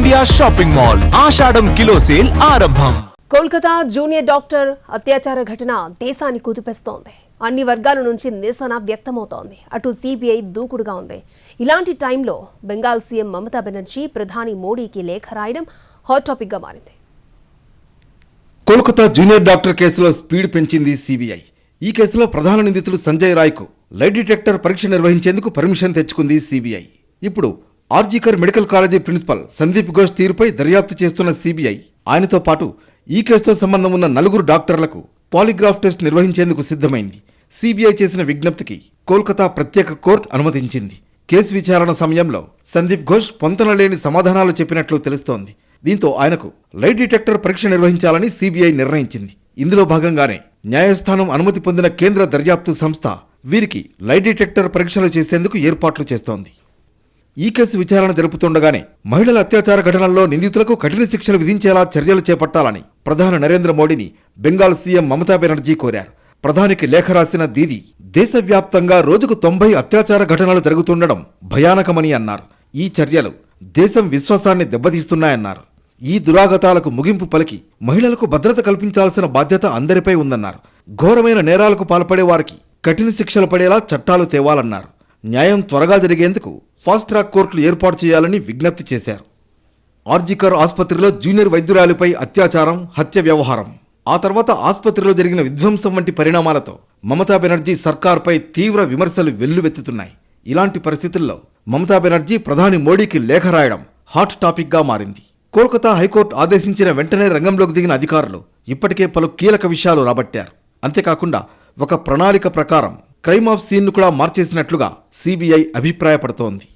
Asha shopping mall Ashadham kilo sale ఆరంభం. Kolkata junior doctor అత్యాచార ఘటన దేశాన్ని కుదిపేస్తోంది. అన్ని వర్గాల నుంచి నిరసన వ్యక్తమవుతోంది. అటు సిబిఐ దూకుడుగా ఉంది. ఇలాంటి టైంలో బెంగాల్ సీఎం మమతా బెనర్జీ ప్రధాని మోడీకి లేఖ రాయడం హాట్ టాపిక్గా మారింది. కోల్కతా జూనియర్ డాక్టర్ కేసులో స్పీడ్ పెంచింది సిబిఐ. ఈ కేసులో ప్రధాన నిందితుడు సంజయ్ రాయ్కు లై డిటెక్టర్ పరీక్ష నిర్వహించేందుకు పర్మిషన్ తెచ్చుకుంది సిబిఐ. ఇప్పుడు RG Kar medical college principal Sandeep Ghosh తీరుపై దర్యాప్తు చేస్తున్న సిబిఐ. ఆయనతో పాటు ఈ కేసుతో సంబంధం ఉన్న నలుగురు డాక్టర్లకు పాలిగ్రాఫ్ టెస్ట్ నిర్వహించేందుకు సిద్ధమైంది. సిబిఐ చేసిన విజ్ఞప్తికి కోల్కతా ప్రత్యేక కోర్టు అనుమతించింది. కేసు విచారణ సమయంలో సందీప్ ఘోష్ పొంతనలేని సమాధానాలు చెప్పినట్లు తెలుస్తోంది. దీంతో ఆయనకు లైట్ డిటెక్టర్ పరీక్ష నిర్వహించాలని సిబిఐ నిర్ణయించింది. ఇందులో భాగంగానే న్యాయస్థానం అనుమతి పొందిన కేంద్ర దర్యాప్తు సంస్థ వీరికి లైట్ డిటెక్టర్ పరీక్షలు చేసేందుకు ఏర్పాట్లు చేస్తోంది. ఈ కేసు విచారణ జరుపుతుండగానే మహిళల అత్యాచార ఘటనల్లో నిందితులకు కఠిన శిక్షలు విధించేలా చర్యలు చేపట్టాలని ప్రధాని నరేంద్ర మోడీని బెంగాల్ సీఎం మమతా బెనర్జీ కోరారు. ప్రధానికి లేఖ రాసిన దీది దేశవ్యాప్తంగా రోజుకు తొంభై అత్యాచార ఘటనలు జరుగుతుండడం భయానకమని అన్నారు. ఈ చర్యలు దేశం విశ్వాసాన్ని దెబ్బతీస్తున్నాయన్నారు. ఈ దురాగతాలకు ముగింపు పలికి మహిళలకు భద్రత కల్పించాల్సిన బాధ్యత అందరిపై ఉందన్నారు. ఘోరమైన నేరాలకు పాల్పడే వారికి కఠిన శిక్షలు పడేలా చట్టాలు తేవాలన్నారు. న్యాయం త్వరగా జరిగేందుకు ఫాస్ట్ ట్రాక్ కోర్టులు ఏర్పాటు చేయాలని విజ్ఞప్తి చేశారు. ఆర్జికర్ ఆసుపత్రిలో జూనియర్ వైద్యురాలిపై అత్యాచారం హత్య వ్యవహారం. ఆ తర్వాత ఆసుపత్రిలో జరిగిన విధ్వంసం వంటి పరిణామాలతో మమతా బెనర్జీ సర్కార్పై తీవ్ర విమర్శలు వెల్లువెత్తుతున్నాయి. ఇలాంటి పరిస్థితుల్లో మమతా బెనర్జీ ప్రధాని మోడీకి లేఖ రాయడం హాట్ టాపిక్గా మారింది. కోల్కతా హైకోర్టు ఆదేశించిన వెంటనే రంగంలోకి దిగిన అధికారులు ఇప్పటికే పలు కీలక విషయాలు రాబట్టారు. అంతేకాకుండా ఒక ప్రణాళిక ప్రకారం క్రైమ్ ఆఫ్ సీన్ను కూడా మార్చేసినట్లుగా సిబిఐ అభిప్రాయపడుతోంది.